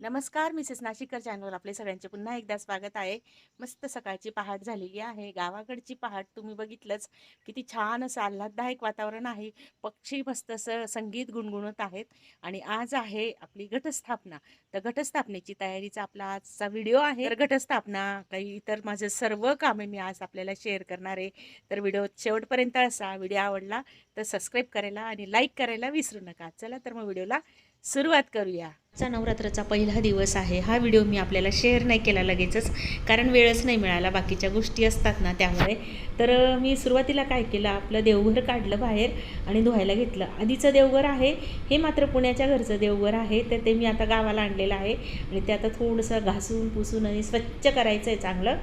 नमस्कार मिसेस नाशिककर चॅनल आपले सगळ्यांचे पुन्हा एकदा स्वागत आहे. मस्त सकाळची पहाट झालेली आहे. गावाकडची पहाट तुम्ही बघितलंच. किती छान असं आल्हाददायक वातावरण आहे. पक्षी मस्त असं संगीत गुणगुणत आहेत. आणि आज आहे आपली घटस्थापना. तर घटस्थापनेची तयारीचा आपला आजचा व्हिडिओ आहे. तर घटस्थापना काही इतर माझे सर्व कामे मी आज आपल्याला शेअर करणार आहे. तर व्हिडिओ शेवटपर्यंत असा व्हिडिओ आवडला तर सबस्क्राईब करायला आणि लाईक करायला विसरू नका. चला तर मग व्हिडिओला सुरुवात करूया. आजचा नवरात्राचा पहिला दिवस आहे. हा व्हिडिओ मी आपल्याला शेअर नाही केला लगेचच कारण वेळच नाही मिळाला. बाकीच्या गोष्टी असतात ना त्यामुळे. तर मी सुरुवातीला काय केलं आपलं देवघर काढलं बाहेर आणि धुवायला घेतलं. आधीचं देवघर आहे हे मात्र पुण्याच्या घरचं देवघर आहे तर ते मी आता गावाला आणलेलं आहे. आणि ते आता थोडंसं घासून पुसून आणि स्वच्छ करायचं आहे चांगलं.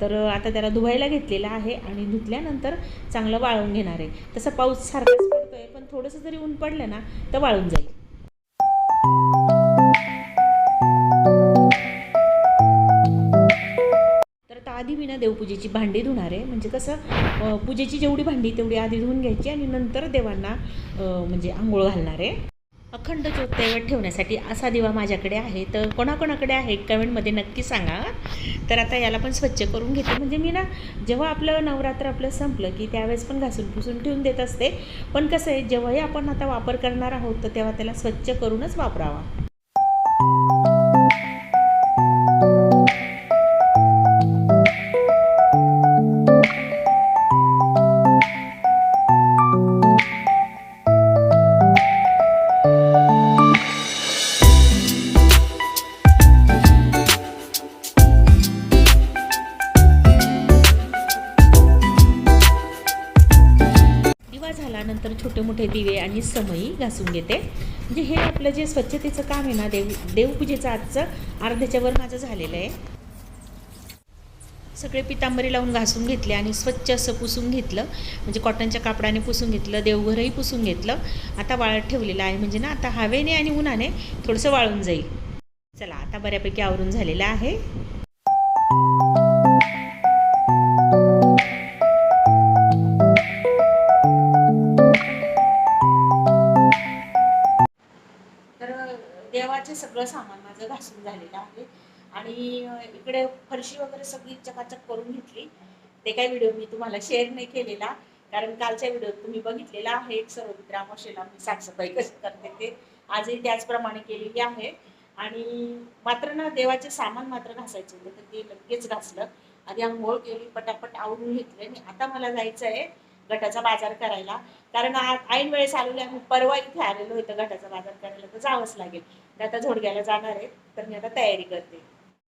तर आता त्याला धुवायला घेतलेलं आहे आणि धुतल्यानंतर चांगलं वाळवून घेणार आहे. तसं पाऊस सारखाच आहे पण थोडंसं जरी ऊन पडलं ना तर वाळून जाईल. ना देवपूजेची भांडी धुणार. आहे म्हणजे कसं पूजेची जेवढी भांडी तेवढी आधी धुवून घ्यायची आणि नंतर देवांना म्हणजे आंघोळ घालणार. आहे अखंड ज्योत दैवत ठेवण्यासाठी असा दिवा माझ्याकडे आहे. तर कोणाकोणाकडे आहे कमेंटमध्ये नक्की सांगा. तर आता याला पण स्वच्छ करून घेते. म्हणजे मी ना जेव्हा आपलं नवरात्र आपलं संपलं की त्यावेळेस पण घासून पुसून ठेवून देत असते. पण कसं आहे जेव्हाही आपण आता वापर करणार आहोत तर तेव्हा त्याला स्वच्छ करूनच वापरावा. घासून घेते. म्हणजे हे आपलं जे स्वच्छतेचं काम आहे ना देव देवपूजेचं आजचं अर्ध्याच्यावर माझं झालेलं आहे. सगळे पितांबरी लावून घासून घेतले आणि स्वच्छ असं पुसून घेतलं. म्हणजे कॉटनच्या कापडाने पुसून घेतलं देवघरही पुसून घेतलं. आता वाळत ठेवलेलं आहे. म्हणजे ना आता हवेने आणि उन्हाने थोडंसं वाळून जाईल. चला आता बऱ्यापैकी आवरून झालेलं आहे. देवाचे सगळं सामान माझं घासून झालेलं आहे. आणि इकडे फरशी वगैरे सगळी चकाचक करून घेतली. ते काही व्हिडिओ मी तुम्हाला शेअर नाही केलेला. कारण कालच्या व्हिडिओत तुम्ही बघितलेला आहे एक सर्व अमावस्येला मी साफसफाई कशी करते ते. आजही त्याचप्रमाणे केलेली आहे. आणि मात्र ना देवाचे सामान मात्र घासायचे होते तर ते लगेच घासलं. आधी आंघोळ केली पटापट आवरून घेतले. आणि आता मला जायचं आहे गटाचा बाजार करायला. कारण आज ऐन वेळेस आलेलो आम्ही परवा इथे आलेलो होतं गटाचा बाजार करायला. तर जावंच लागेल. तर आता झोडग्याला जाणार आहे तर मी आता तयारी करते.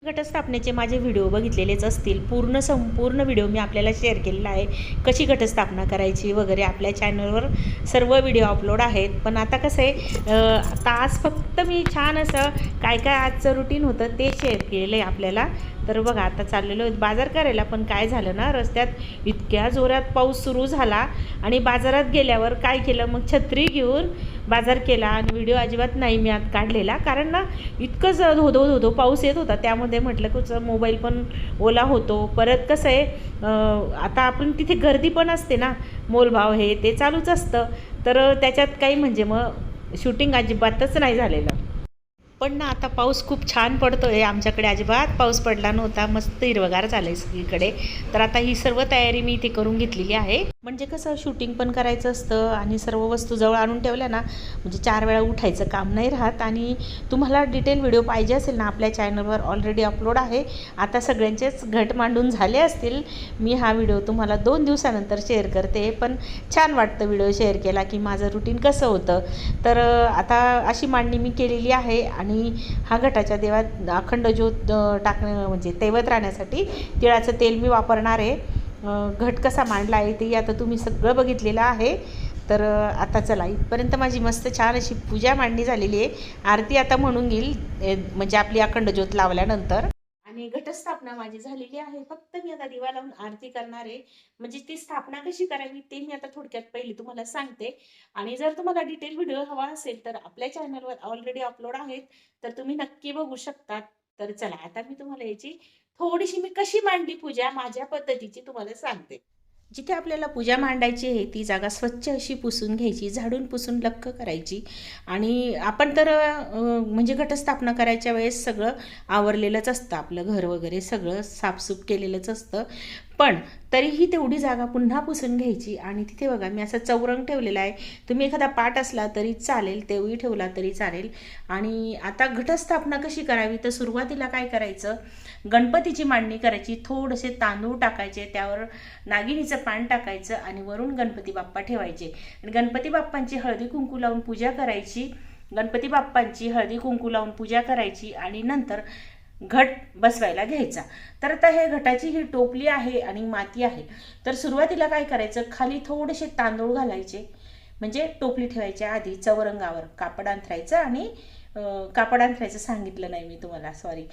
घटस्थापनेचे माझे व्हिडिओ बघितलेलेच असतील. पूर्ण संपूर्ण व्हिडिओ मी आपल्याला शेअर केलेला आहे. कशी घटस्थापना करायची वगैरे आपल्या चॅनलवर सर्व व्हिडिओ अपलोड आहेत. पण आता कसं आहे आता आज फक्त मी छान असं काय काय आजचं रुटीन होतं ते शेअर केलेलं आहे आपल्याला. तर बघा आता चाललेलो आहेत बाजार करायला पण काय झालं ना रस्त्यात इतक्या जोरात पाऊस सुरू झाला आणि बाजारात गेल्यावर काय केलं? मग छत्री घेऊन बाजार केला आणि व्हिडिओ अजिबात नाही मी आत काढलेला. कारण ना इतकं धोधो धोधो पाऊस येत होता. त्यामध्ये म्हटलं की मोबाईल पण ओला होतो. परत कसं आहे आता आपण तिथे गर्दी पण असते ना. मोलभाव हे ते चालूच असतं. तर त्याच्यात काही म्हणजे मग शूटिंग अजिबातच नाही झालेलं. पण ना आता पाऊस खूप छान पडतो आहे आमच्याकडे अजिबात पाऊस पडला नव्हता मस्त हिरवगार आहे सगळीकडे. तर आता ही सर्व तयारी मी इथे करून घेतलेली आहे. म्हणजे कसं शूटिंग पण करायचं असतं आणि सर्व वस्तू जवळ आणून ठेवल्या ना म्हणजे चार वेळा उठायचं काम नाही राहत. आणि तुम्हाला डिटेल व्हिडिओ पाहिजे असेल ना आपल्या चॅनलवर ऑलरेडी अपलोड आहे. आता सगळ्यांचेच घट मांडून झाले असतील. मी हा व्हिडिओ तुम्हाला दोन दिवसानंतर शेअर करते. पण छान वाटतं व्हिडिओ शेअर केला की माझं रुटीन कसं होतं. तर आता अशी मांडणी मी केलेली आहे आणि हा घटाच्या देवात अखंड ज्योत टाकणं म्हणजे तेवत राहण्यासाठी तिळाचं तेल मी वापरणार आहे. घट कसा मांडला आहे ते आता तुम्ही सगळं बघितलेलं आहे. तर आता चला इथपर्यंत माझी मस्त छान अशी पूजा मांडणी झालेली आहे. आरती आता म्हणून येईल म्हणजे आपली अखंड ज्योत लावल्यानंतर. आणि घटस्थापना माझी झालेली आहे. फक्त मी आता दिवा लावून आरती करणार आहे. म्हणजे ती स्थापना कशी करावी ते मी आता थोडक्यात पहिली तुम्हाला सांगते. आणि जर तुम्हाला डिटेल व्हिडिओ हवा असेल तर आपल्या चॅनलवर ऑलरेडी अपलोड आहेत. तर तुम्ही नक्की बघू शकता. तर चला आता मी तुम्हाला याची थोडीशी मी कशी मांडली पूजा माझ्या पद्धतीची तुम्हाला सांगते. जिथे आपल्याला पूजा मांडायची आहे ती जागा स्वच्छ अशी पुसून घ्यायची झाडून पुसून लक्क करायची. आणि आपण तर म्हणजे घटस्थापना करायच्या वेळेस सगळं आवरलेलंच असतं आपलं घर वगैरे सगळं साफसूफ केलेलंच असतं. पण तरीही तेवढी जागा पुन्हा पुसून घ्यायची. आणि तिथे बघा मी असा चौरंग ठेवलेला आहे. तुम्ही एखादा पाट असला तरी चालेल तेवढी ठेवला तरी चालेल. आणि आता घटस्थापना कशी करावी? तर सुरुवातीला काय करायचं? गणपतीची मांडणी करायची. थोडेसे तांदूळ टाकायचे त्यावर नागिनीचं पान टाकायचं आणि वरून गणपती बाप्पा ठेवायचे. आणि गणपती बाप्पांची हळदी कुंकू लावून पूजा करायची. गणपती बाप्पांची हळदी कुंकू लावून पूजा करायची. आणि नंतर घट बसवायला घ्यायचा. तर आता हे घटाची ही टोपली आहे आणि माती आहे. तर सुरुवातीला काय करायचं? खाली थोडेसे तांदूळ घालायचे. म्हणजे टोपली ठेवायच्या आधी चौरंगावर कापड अंथरायचं आणि कापड अंथरायचं सांगितलं नाही मी तुम्हाला सॉरी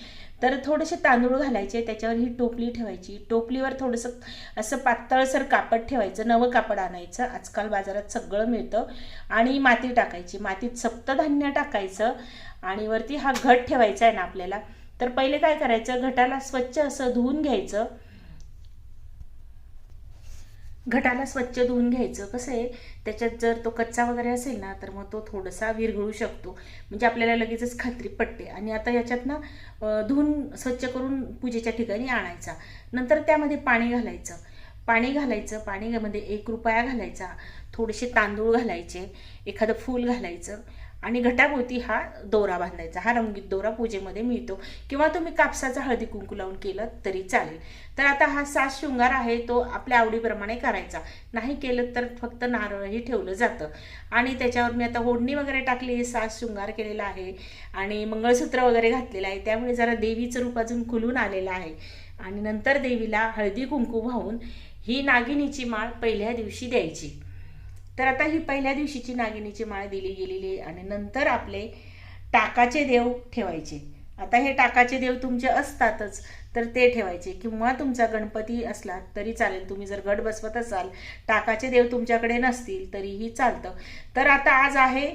तर थोडेसे तांदूळ घालायचे त्याच्यावर ही टोपली ठेवायची. टोपलीवर थोडंसं असं पातळसर कापड ठेवायचं नवं कापड आणायचं. आजकाल बाजारात सगळं मिळतं. आणि माती टाकायची. मातीत सप्तधान्य टाकायचं. आणि वरती हा घट ठेवायचा आहे ना आपल्याला. तर पहिले काय करायचं? घटाला स्वच्छ असं धुवून घ्यायचं. घटाला स्वच्छ धुवून घ्यायचं. कसं आहे? त्याच्यात जर तो कच्चा वगैरे असेल ना तर मग तो थोडासा विरघळू शकतो. म्हणजे आपल्याला लगेचच खात्री पडते आणि आता याच्यात ना धुवून स्वच्छ करून पूजेच्या ठिकाणी आणायचा. नंतर त्यामध्ये पाणी घालायचं. पाणी घालायचं. पाणीमध्ये एक रुपया घालायचा. थोडेसे तांदूळ घालायचे. एखादं फूल घालायचं. आणि घटाभोवती हा दोरा बांधायचा. हा रंगीत दोरा पूजेमध्ये मिळतो. किंवा तुम्ही कापसाचा हळदी कुंकू लावून केलं तरी चालेल. तर आता हा सात शृंगार आहे तो आपल्या आवडीप्रमाणे करायचा. नाही केलं तर फक्त नारळही ठेवलं जातं. आणि त्याच्यावर मी आता ओढणी वगैरे टाकली सात शृंगार केलेला आहे. आणि मंगळसूत्र वगैरे घातलेलं आहे. त्यामुळे जरा देवीचं रूप अजून खुलून आलेलं आहे. आणि नंतर देवीला हळदी कुंकू वाहून ही नागिनीची माळ पहिल्या दिवशी द्यायची. तर आता ही पहिल्या दिवशीची नागिनीची माळ दिली गेलेली आहे आणि नंतर आपले टाकाचे देव ठेवायचे. आता हे टाकाचे देव तुमचे असतातच तर ते ठेवायचे. किंवा तुमचा गणपती असला तरी चालेल. तुम्ही जर गड बसवत असाल टाकाचे देव तुमच्याकडे नसतील तरीही चालतं. तर आता आज आहे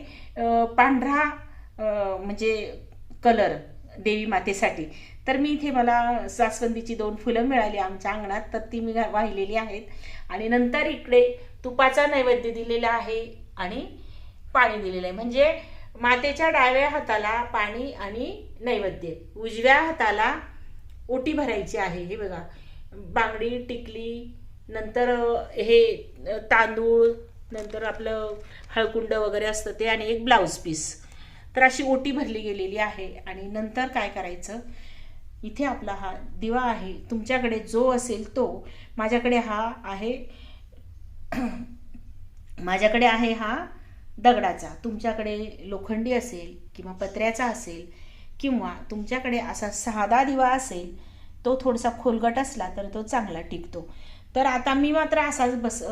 पांढरा म्हणजे कलर देवी मातेसाठी. तर मी इथे मला जास्वंदीची दोन फुलं मिळाली आमच्या अंगणात तर ती मी घा- वाहिलेली आहेत. आणि नंतर इकडे तुपाचा नैवेद्य दिलेला आहे आणि पाणी दिलेलं आहे. म्हणजे मातेच्या डाव्या हाताला पाणी आणि नैवेद्य उजव्या हाताला ओटी भरायची आहे. हे बघा बांगडी टिकली नंतर हे तांदूळ नंतर आपलं हळकुंड वगैरे असतं ते आणि एक ब्लाऊज पीस. तर अशी ओटी भरली गेलेली आहे. आणि नंतर काय करायचं? इथे आपला हा दिवा आहे तुमच्याकडे जो असेल तो माझ्याकडे हा आहे माझ्याकडे आहे हा दगडाचा. तुमच्याकडे लोखंडी असेल किंवा पत्र्याचा असेल किंवा तुमच्याकडे असा साधा दिवा असेल तो थोडासा खोलगट असला तर तो चांगला टिकतो. तर आता मी मात्र असाच बस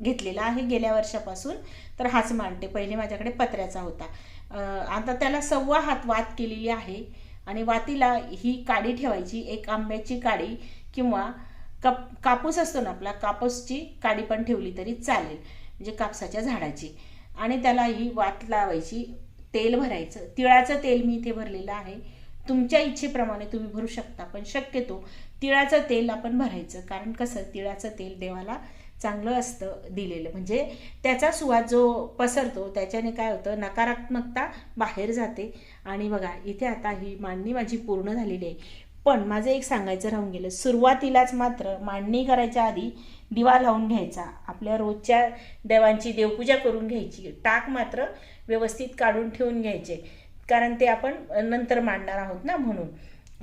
घेतलेला आहे गेल्या वर्षापासून तर हाच मांडते. पहिले माझ्याकडे पत्र्याचा होता. आता त्याला सव्वा हात वाद केलेली आहे. आणि वातीला ही काडी ठेवायची एक आंब्याची काडी किंवा कप कापूस असतो ना आपला कापूसची काडी पण ठेवली तरी चालेल म्हणजे कापसाच्या झाडाची. आणि त्याला ही वात लावायची तेल भरायचं. तिळाचं तेल मी इथे भरलेलं आहे. तुमच्या इच्छेप्रमाणे तुम्ही भरू शकता पण शक्यतो तिळाचं तेल आपण भरायचं. कारण कसं तिळाचं तेल देवाला चांगलं असतं दिलेलं. म्हणजे त्याचा सुवाद जो पसरतो त्याच्याने काय होतं नकारात्मकता बाहेर जाते. आणि बघा इथे आता ही मांडणी माझी पूर्ण झालेली आहे. पण माझं एक सांगायचं राहून गेलं. सुरुवातीलाच मात्र मांडणी करायच्या आधी दिवा लावून घ्यायचा. आपल्या रोजच्या देवांची देवपूजा करून घ्यायची. टाक मात्र व्यवस्थित काढून ठेवून घ्यायचे. कारण ते आपण नंतर मांडणार आहोत ना म्हणून.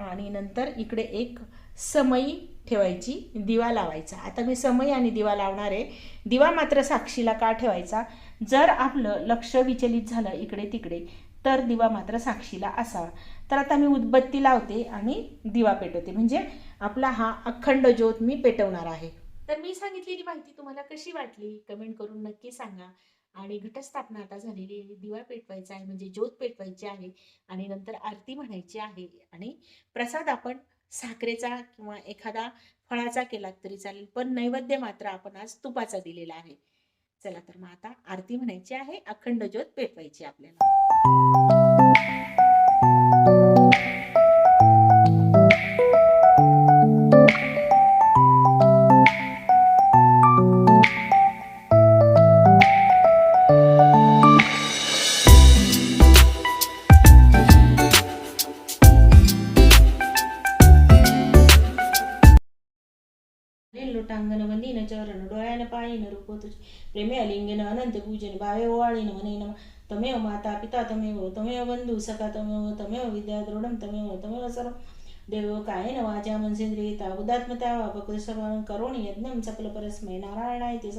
आणि नंतर इकडे एक समई ठेवायची दिवा लावायचा. आता मी समई आणि दिवा लावणार आहे. दिवा मात्र साक्षीला का ठेवायचा? जर आपलं लक्ष विचलित झालं इकडे तिकडे तर दिवा मात्र साक्षीला असावा. तर आता मी उदबत्ती लावते आणि दिवा पेटवते. म्हणजे आपला हा अखंड ज्योत मी पेटवणार आहे. तर मी सांगितलेली माहिती तुम्हाला कशी वाटली? कमेंट करून नक्की सांगा. आणि घटस्थापना आता झालेली आहे. दिवा पेटवायचा आहे म्हणजे ज्योत पेटवायची आहे आणि नंतर आरती म्हणायची आहे. आणि प्रसाद आपण साखरेचा किंवा एखादा फळाचा केला तरी चालेल. पण नैवेद्य मात्र आपण आज तुपाचा दिलेला आहे. चला तर मग आता आरती म्हणायची आहे. अखंड ज्योत पेटवायची आपल्याला. લોટાંગન વંદીન ચરણ ડોળાને પાળીને રૂપો તુજ પ્રેમે અલિંગન અનંત પૂજન ભાવે ઓવાળીને મને તમે માતા પિતા તમે તમે બંધુ સખા તમે તમે વિદ્યા દ્રોડમ તમે હો તમે સર્વ देव कायेन वाचा मनसेंद्रियता उदात्मता वापकृष्ण करोणि यज्ञं सकल परस्मय नारायण ते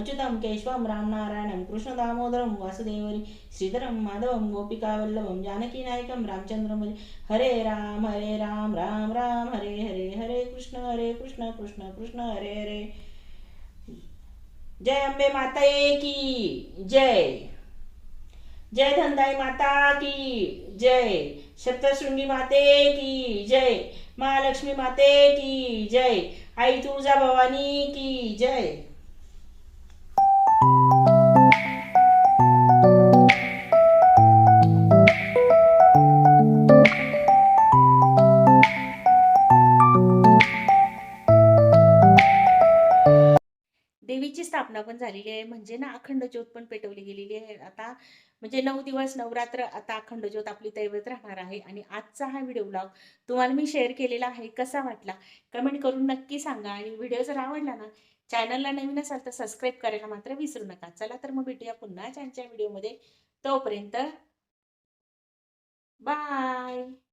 अच्युतं केशवं राम नारायणं कृष्णदामोदरं वासुदेवरी श्रीधरं माधवं गोपिकावल्लभं जानकीनायकं रामचन्द्रं भजे हरे राम हरे राम राम राम हरे हरे हरे कृष्ण हरे कृष्ण कृष्ण कृष्ण हरे हरे। जय अंबे माता की जय। जय धनदाई माता की जय. सप्तशृंगी माते की जय. महालक्ष्मी माते की जय. आई तुळजा भवानी की जय. स्थापना पण झालेली आहे. म्हणजे ना अखंड ज्योत पण पेटवली गेलेली आहे. आता म्हणजे नऊ दिवस नवरात्र आता अखंड ज्योत आपली दैवत राहणार आहे. आणि आजचा हा व्हिडिओ ब्लॉग तुम्हाला मी शेअर केलेला आहे. कसा वाटला? कमेंट करून नक्की सांगा. आणि व्हिडिओ जर आवडला ना चॅनलला नवीन असाल तर सबस्क्राईब करायला मात्र विसरू नका. चला तर मग भेटूया पुन्हा छानच्या व्हिडिओमध्ये तोपर्यंत बाय